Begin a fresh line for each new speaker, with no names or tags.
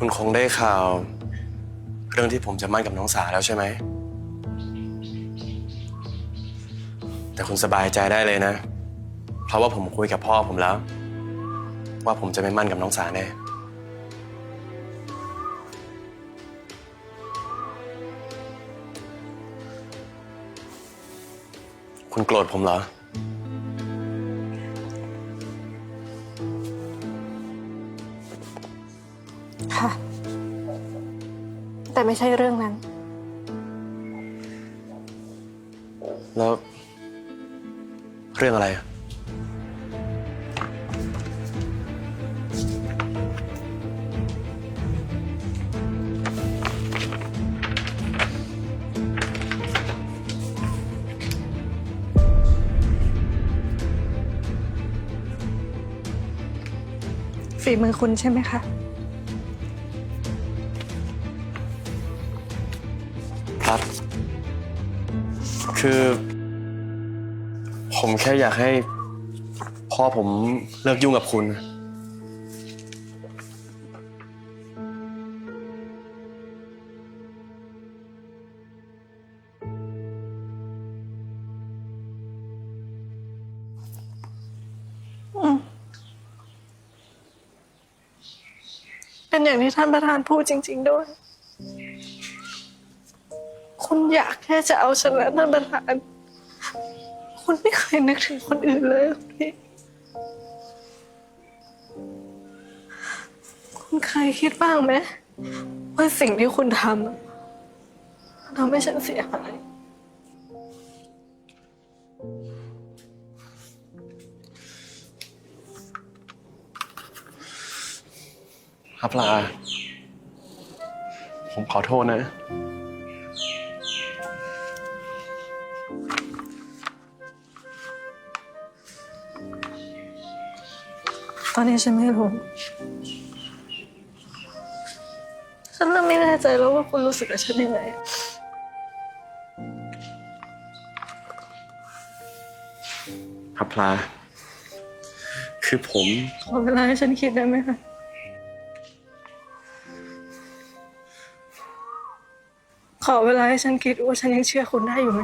คุณคงได้ข่าว เรื่องที่ผมจะมั่นกับน้องสาแล้วใช่ไหม แต่คุณสบายใจได้เลยนะ เพราะว่าผมคุยกับพ่อผมแล้ว ว่าผมจะไม่มั่นกับน้องสาแน่คุณโกรธผมเหรอ
ค่ะ แต่ไม่ใช่เรื่องนั้น
แล้ว เรื่องอะไรอะ
ฝีมือคุณใช่ไหมคะ
ครับ คือ ผมแค่อยากให้ พ่อผมเลิกยุ่งกับคุณ
เป็นอย่างที่ท่านประธานพูดจริง ๆ ด้วย คุณอยากแค่จะเอาชนะท่านประธาน คุณไม่เคยนึกถึงคนอื่นเลยพี่คุณเคยคิดบ้างไหมว่าสิ่งที่คุณทำมันทำให้ฉันเสียหาย
ครับลา ผมขอโทษนะ
ตอนนี้ฉันไม่รู้ ฉันเริ่มไม่แน่ใจแล้วว่าคุณรู้สึกกับฉันยังไง
ครับลา คือผม
ขอเวลาให้ฉันคิดได้ไหมคะ ขอเวลาให้ฉันคิดว่าฉันยังเชื่อคุณได้อยู่ไหม